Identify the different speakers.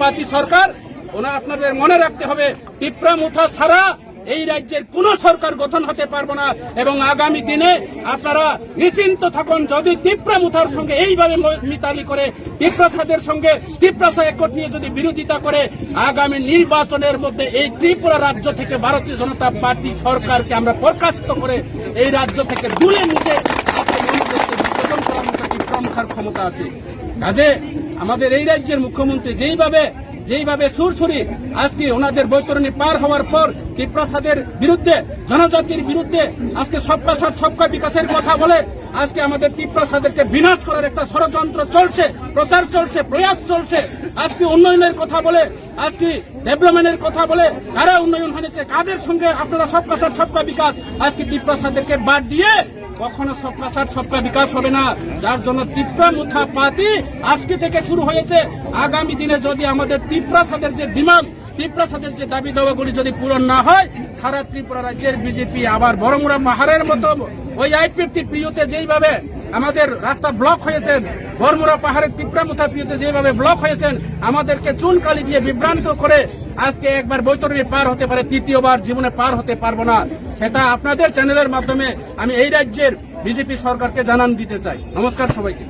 Speaker 1: Party সরকার, ওনা আপনাদের মনে রাখতে হবে টিপ্রা মুঠা ছাড়া এই রাজ্যের কোন সরকার গঠন হতে পারবে না। এবং আগামী দিনে আপনারা নিশ্চিন্ত থাকুন, যদি তীব্রা মুথার সঙ্গে এইভাবে মিতালি করে তীব্রাসাদের সঙ্গে তীব্রাসা একট নিয়ে যদি বিরোধিতা করে, আগামী নির্বাচনের মধ্যে এই ত্রিপুরা রাজ্য থেকে ভারতীয় জনতা পার্টি সরকারকে আমরা প্রকাশিত করে এই রাজ্য থেকে দূরে মতো ক্ষমতা আছে। কাজে আমাদের এই রাজ্যের মুখ্যমন্ত্রী যেইভাবে যেইভাবে সুরসুরি আজকে ওনাদের বৈতরণী পার হওয়ার পর ত্রিপ্রাসাদের বিরুদ্ধে, জনজাতির বিরুদ্ধে আজকে সবকা সাথ সবকা বিকাশের কথা বলে আজকে আমাদের ত্রিপ্রাসাদেরকে বিনাশ করার একটা ষড়যন্ত্র চলছে, প্রচার চলছে, প্রয়াস চলছে। আজকে উন্নয়নের কথা বলে, আজকে ডেভেলপমেন্টের কথা বলে কারা উন্নয়ন হয়েছে, কাদের সঙ্গে আপনারা সবকা সাথ সবকা বিকাশ, আজকে ত্রিপ্রাসাদেরকে বাদ দিয়ে কখনো সবকা সাথ বিকাশ হবে না। যার জন্য তীব্রা মুথা পাতি আজকে থেকে শুরু হয়েছে। আগামী দিনে যদি আমাদের তীব্রাসাদের যে দিমাগ তীব্রাসাদের যে দাবি দাওয়াগুলি যদি পূরণ না হয়, সারা ত্রিপুরা রাজ্যের বিজেপি আবার বরমুরা মাহারের মতো ওই আইপিএফটি প্রিয়তে যেইভাবে আমাদের রাস্তা ব্লক হয়েছেন বরমুরা পাহাড়ের তীব্রামুথা প্রিয়তে যেভাবে ব্লক হয়েছেন, আমাদেরকে চুনকালি দিয়ে বিভ্রান্ত করে আজকে একবার বৈতরণী পার হতে পারে, তৃতীয়বার জীবনে পার হতে পারব না। সেটা আপনাদের চ্যানেলের মাধ্যমে আমি এই রাজ্যের বিজেপি সরকারকে জানান দিতে চাই। নমস্কার সবাইকে।